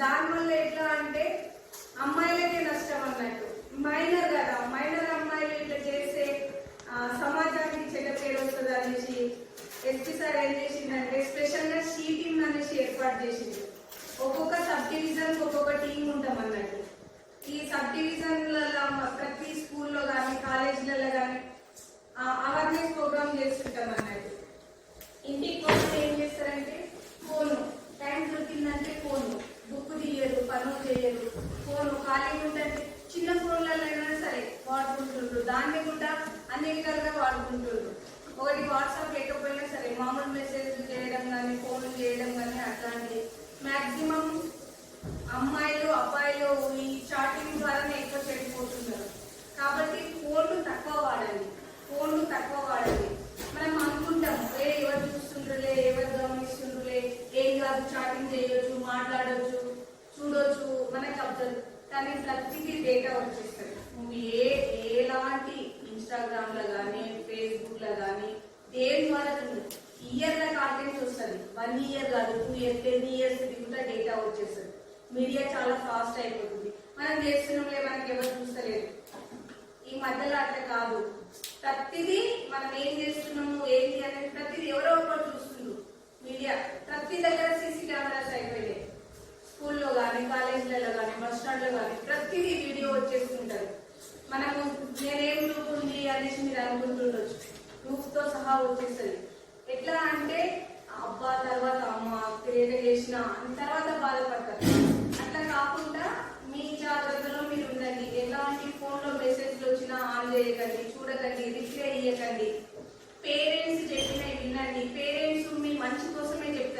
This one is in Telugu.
దానివల్ల ఎట్లా అంటే అమ్మాయిలకే నష్టం అన్నట్టు. మైనర్ కదా మైనర్ అమ్మాయిలు ఇట్లా చేస్తే సమాజానికి చెడ్డ పేరు వస్తుంది అనేసి ఎస్పీ సార్ ఏం చేసిందంటే స్పెషల్గా షీ టీమ్ అనేసి ఏర్పాటు చేసింది. ఒక్కొక్క సబ్ డివిజన్ ఒక్కొక్క టీం ఉంటాం అన్నట్టు. ఈ సబ్ డివిజన్ల ప్రతి స్కూల్లో కానీ కాలేజీలలో కానీ అవేర్నెస్ ప్రోగ్రామ్ చేస్తుంటాం అన్నట్టు ఇంటికి వచ్చి ఏం చేస్తారంటే ఫోను టైం దొరికిందంటే ఫోను బుక్ తీయరు పనులు చేయరు ఫోను ఖాళీ ఉంటే చిన్న ఫోన్లలో అయినా సరే వాడుకుంటుండ్రు దాన్ని కూడా అన్ని విధాలుగా వాడుకుంటుండ్రు ఒకటి వాట్సాప్ లేకపోయినా సరే మామూలు మెసేజ్ చేయడం కానీ ఫోన్ చేయడం కానీ అట్లాంటి మ్యాక్సిమం అమ్మాయిలు అబ్బాయిలు ఈ చాటింగ్ ద్వారానే ఎక్కువ చెడిపోతున్నారు. కాబట్టి ఫోన్లు తక్కువ వాడాలి. ఫోన్లు తక్కువ వాడాలి. మనం అనుకుంటాం ఏ ఎవరు చూస్తుండ్రులే ఎవరు గమనిస్తుండ్రులే ఏం కాదు చాటింగ్ చేయొచ్చు మాట్లాడొచ్చు చూడొచ్చు మనకు అబ్జర్వ్. కానీ ప్రతిదీ డేటా వచ్చేస్తుంది. నువ్వు ఏ ఎలాంటి ఇన్స్టాగ్రామ్లో కానీ ఫేస్బుక్లో కానీ దేని ద్వారా ఇయర్లో కాంటెంట్ వస్తుంది వన్ ఇయర్ కాదు టూ ఇయర్ టెన్ ఇయర్స్ కూడా డేటా వచ్చేస్తుంది. మీడియా చాలా ఫాస్ట్ అయిపోతుంది. మనం చేస్తున్నాంలే మనకి ఎవరు చూస్తలేదు ఈ మధ్యలో అట్లా కాదు. ప్రతిదీ మనం ఏం చేస్తున్నాము ఏంటి అనేది ప్రతిదీ ఎవరో ఒకరు చూస్తుండ్రు మీడియా ప్రతి దగ్గర సీసీ కెమెరాస్ అయిపోయాయి స్కూల్లో కానీ కాలేజీలలో కానీ బస్ స్టాండ్లో కానీ ప్రతిదీ వీడియో వచ్చేస్తుంటారు మనకు నేనేం రూపు ఉంది అనేసి మీరు అనుకుంటుండొచ్చు. రూఫ్తో సహా వచ్చేస్తుంది. ఎట్లా అంటే అబ్బా తర్వాత అమ్మ తెలియక చేసిన తర్వాత బాధపడతారు. అట్లా కాకుండా మీ జాగ్రత్తలో మీరు ఉండండి. ఎలాంటి ఫోన్లో మెసేజ్లు వచ్చినా ఆన్ చేయకండి చూడకండి రిప్లై ఇవ్వకండి పేరెంట్స్ చెప్పిన వినండి. పేరెంట్స్